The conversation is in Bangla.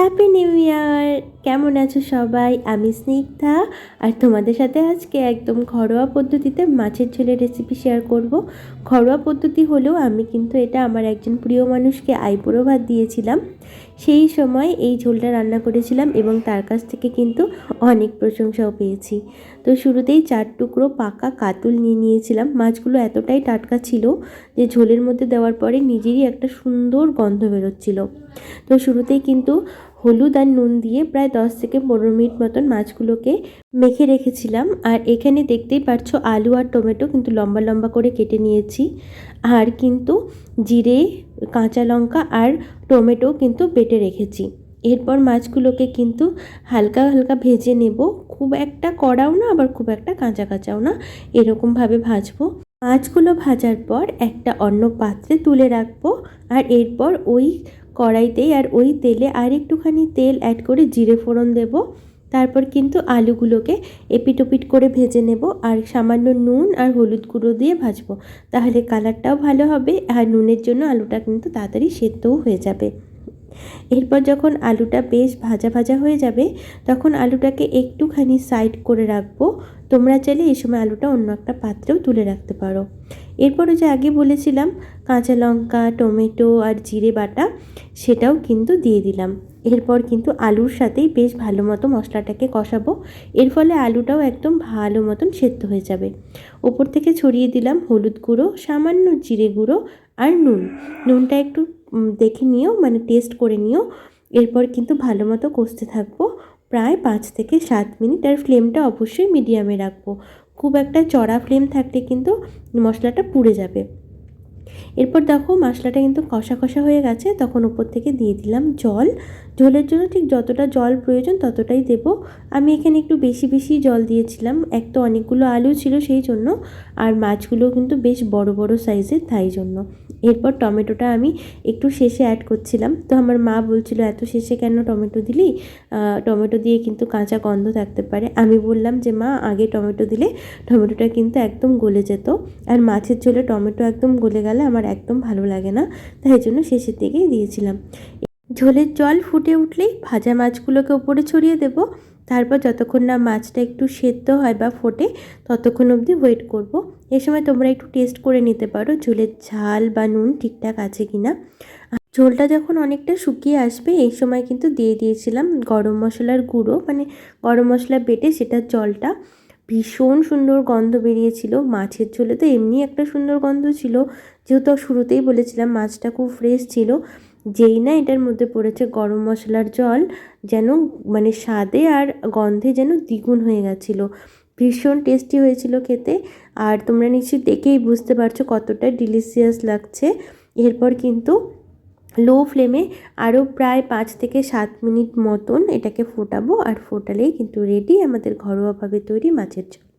হ্যাপি নিউ ইয়ার কেমন আছো সবাই? আমি স্নিগ্ধা। আর তোমাদের সাথে আজকে একদম ঘরোয়া পদ্ধতিতে মাছের ঝোলের রেসিপি শেয়ার করব। ঘরোয়া পদ্ধতি হলেও আমি কিন্তু এটা আমার একজন প্রিয় মানুষকে আইপুরো ভাত দিয়েছিলাম। সেই সময় এই ঝোলটা রান্না করেছিলাম এবং তার কাছ থেকে কিন্তু অনেক প্রশংসাও পেয়েছি। তো শুরুতেই চার টুকরো পাকা কাতুল নিয়ে নিয়েছিলাম। মাছগুলো এতটাই টাটকা ছিল যে ঝোলের মধ্যে দেওয়ার পরে নিজেরই একটা সুন্দর গন্ধ বেরোচ্ছিল। তো শুরুতেই কিন্তু হলুদ আর নুন দিয়ে প্রায় দশ থেকে পনেরো মিনিট মতন মাছগুলোকে মেখে রেখেছিলাম। আর এখানে দেখতেই পারছ আলু আর টমেটো কিন্তু লম্বা লম্বা করে কেটে নিয়েছি। আর কিন্তু জিরে, কাঁচা লঙ্কা আর টমেটো কিন্তু বেটে রেখেছি। এরপর মাছগুলোকে কিন্তু হালকা হালকা ভেজে নেব। খুব একটা কড়াও না, আবার খুব একটা কাঁচা কাঁচাও না। এরকমভাবে ভাজবো। মাছগুলো ভাজার পর একটা অন্য পাত্রে তুলে রাখব। আর এরপর ওই কড়াইতেই আর ওই তেলে আর একটুখানি তেল অ্যাড করে জিরে ফোড়ন দেব। তারপর কিন্তু আলুগুলোকে এপিট ওপিট করে ভেজে নেব আর সামান্য নুন আর হলুদ গুঁড়ো দিয়ে ভাজবো। তাহলে কালারটাও ভালো হবে আর নুনের জন্য আলুটা কিন্তু তাড়াতাড়ি সেদ্ধও হয়ে যাবে। এরপর যখন আলুটা বেশ ভাজা ভাজা হয়ে যাবে, তখন আলুটাকে একটুখানি সাইড করে রাখব। তোমরা চাইলে এই সময় আলুটা অন্য একটা পাত্রেও তুলে রাখতে পারো। এরপরে যে আগে বলেছিলাম, কাঁচা লঙ্কা, টমেটো আর জিরে বাটা, সেটাও কিন্তু দিয়ে দিলাম। এরপর কিন্তু আলুর সাথেই বেশ ভালো মতো মশলাটাকে কষাবো। এর ফলে আলুটাও একদম ভালো মতন সেদ্ধ হয়ে যাবে। ওপর থেকে ছড়িয়ে দিলাম হলুদ গুঁড়ো, সামান্য জিরে গুঁড়ো আর নুন। নুনটা একটু দেখে নিও মানে টেস্ট করে নিও। এরপর কিন্তু ভালো মতো কষতে থাকব। প্রায় পাঁচ থেকে সাত মিনিট, আর ফ্লেমটা অবশ্যই মিডিয়ামে রাখব। খুব একটা চড়া ফ্লেম থাকলে কিন্তু মশলাটা পুড়ে যাবে। এরপর দেখো মশলাটা কিন্তু কষা কষা হয়ে গেছে, তখন উপর থেকে দিয়ে দিলাম জল। ঝোলের জন্য ঠিক যতটা জল প্রয়োজন ততটাই দেব। আমি এখানে একটু বেশি বেশি জল দিয়েছিলাম, এক তো অনেকগুলো আলু ছিল সেই জন্য, আর মাছগুলো কিন্তু বেশ বড় বড় সাইজের তাই জন্য। এরপর টমেটোটা আমি একটু শেষে অ্যাড করছিলাম। তো আমার মা বলছিল, এত শেষে কেন টমেটো দিলি? টমেটো দিয়ে কিন্তু কাঁচা গন্ধ থাকতে পারে। আমি বললাম যে, মা, আগে টমেটো দিলে টমেটোটা কিন্তু একদম গলে যেত। আর মাছের ঝোলে টমেটো একদম গলে গেলে আমার একদম ভালো লাগে না। তাই জন্য শেষের দিকেই দিয়েছিলাম। ঝোলের জল ফুটে উঠলেই ভাজা মাছগুলোকে ওপরে ছড়িয়ে দেব। তারপর যতক্ষণ না মাছটা একটু সেদ্ধ হয় বা ফোটে, ততক্ষণ অবধি ওয়েট করব। এ সময় তোমরা একটু টেস্ট করে নিতে পারো ঝোলের ঝাল বা নুন ঠিকঠাক আছে কি না। ঝোলটা যখন অনেকটা শুকিয়ে আসবে, এই সময় কিন্তু দিয়ে দিয়েছিলাম গরম মশলার গুঁড়ো মানে গরম মশলা বেটে সেটার জলটা। ভীষণ সুন্দর গন্ধ বেরিয়েছিল, মাছের ঝোলে তো এমনি একটা সুন্দর গন্ধ ছিল। যেহেতু শুরুতেই বলেছিলাম মাছটা খুব ফ্রেশ ছিল যেই না এটার মধ্যে পড়েছে গরম মশলার জল, যেন মানে স্বাদে আর গন্ধে যেন দ্বিগুণ হয়ে গেছিল। ভীষণ টেস্টি হয়েছিল খেতে। আর তোমরা নিশ্চয়ই দেখেই বুঝতে পারছ কতটা ডিলিশিয়াস লাগছে। এরপর কিন্তু লো ফ্লেমে আরও প্রায় পাঁচ থেকে সাত মিনিট মতন এটাকে ফোটাবো। আর ফোটালেই কিন্তু রেডি আমাদের ঘরোয়াভাবে তৈরি মাছের ঝোল।